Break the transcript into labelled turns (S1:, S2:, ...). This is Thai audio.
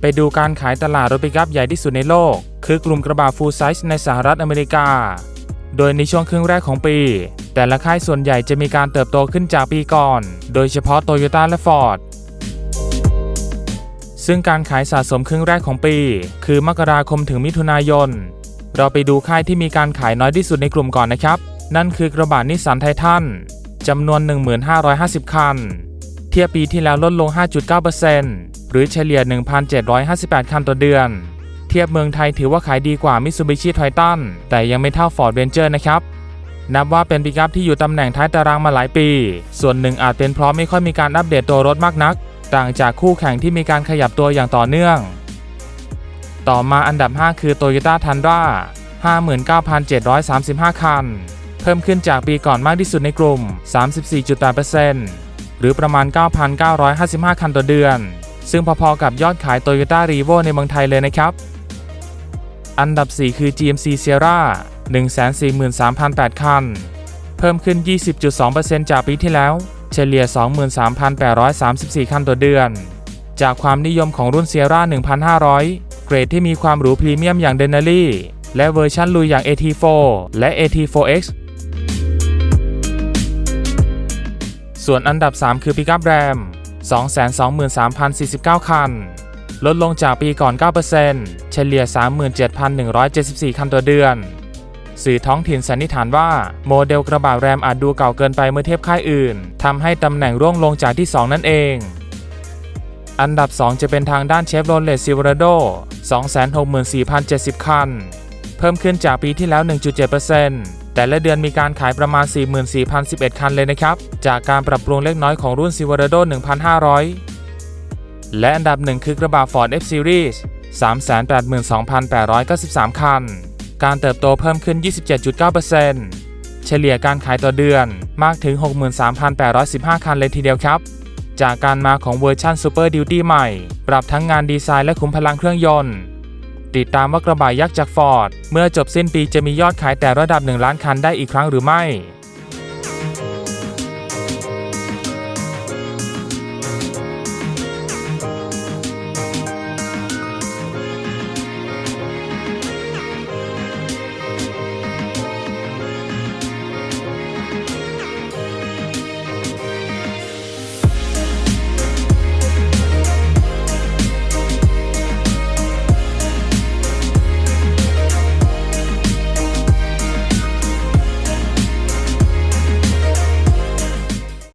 S1: ไปดูการขายตลาดรถปิกอัพใหญ่ที่สุดในโลก คือกลุ่มกระบะ full size ในสหรัฐอเมริกา โดยในช่วงครึ่งแรกของปี แต่ละค่ายส่วนใหญ่จะมีการเติบโตขึ้นจากปีก่อน โดยเฉพาะโตโยต้าและฟอร์ดซึ่งการขายสะสมครึ่งแรกของปี คือมกราคมถึงมิถุนายน เราไปดูค่ายที่มีการขายน้อยที่สุดในกลุ่มก่อนนะครับ นั่นคือกระบะนิสสันไททันจำนวน 1550 คัน เทียบปีที่แล้วลดลง 5.9%หรือเฉลี่ย 1,758 คันต่อเดือน เทียบเมืองไทยถือว่าขายดีกว่า Mitsubishi Triton แต่ยังไม่เท่า Ford Ranger นะครับนับว่าเป็นปิกัพที่อยู่ตำแหน่งท้ายตารางมาหลายปี ส่วนหนึ่งอาจเป็นเพราะไม่ค่อยมีการอัปเดตตัวรถมากนัก ต่างจากคู่แข่งที่มีการขยับตัวอย่างต่อเนื่อง ต่อมาอันดับ 5 คือ Toyota Tundra 59,735 คัน เพิ่มขึ้นจากปีก่อนมากที่สุดในกลุ่ม 34.8% หรือประมาณ 9,955 คันต่อเดือน ซึ่งพอๆกับยอดขาย Toyota r e v o ในเมืองไทยเลยนะครับ อันดับ 4 คือ GMC Sierra 143,008 คัน เพิ่มขึ้น 20.2%จากปีที่แล้ว เฉลี่ย 23,834 คันต่อเดือน จากความนิยมของรุ่น Sierra 1,500 เกรดที่มีความหรูพรีเมียมอย่าง Denali และเวอร์ชันลุยอย่าง AT4 และ AT4X ส่วนอันดับ 3 คือ Pickup Ram 223,049 คัน ลดลงจากปีก่อน 9%เฉลี่ย 37,174 คันต่อเดือน สื่อท้องถิ่นสันนิษฐานว่า โมเดลกระบะแรมอาจดูเก่าเกินไปเมื่อเทียบค่ายอื่น ทำให้ตำแหน่งร่วงลงจากที่ 2 นั่นเอง อันดับ 2 จะเป็นทางด้านเชฟโรเลตซิลเวโรโด264,070 คัน เพิ่มขึ้นจากปีที่แล้ว 1.7% แต่ละเดือนมีการขายประมาณ 44,011 คันเลยนะครับ จากการปรับปรุงเล็กน้อยของรุ่น Silverado 1,500 และอันดับหนึ่งคือกระบะ Ford F Series 382,893 คัน การเติบโตเพิ่มขึ้น 27.9%เฉลี่ยการขายต่อเดือนมากถึง 63,815 คันเลยทีเดียวครับ จากการมาของเวอร์ชัน Super Duty ใหม่ ปรับทั้งงานดีไซน์และขุมพลังเครื่องยนต์ ติดตามว่ากระบะยักษ์จากฟอร์ด เมื่อจบสิ้นปีจะมียอดขายแต่ระดับ 1 ล้านคันได้อีกครั้งหรือไม่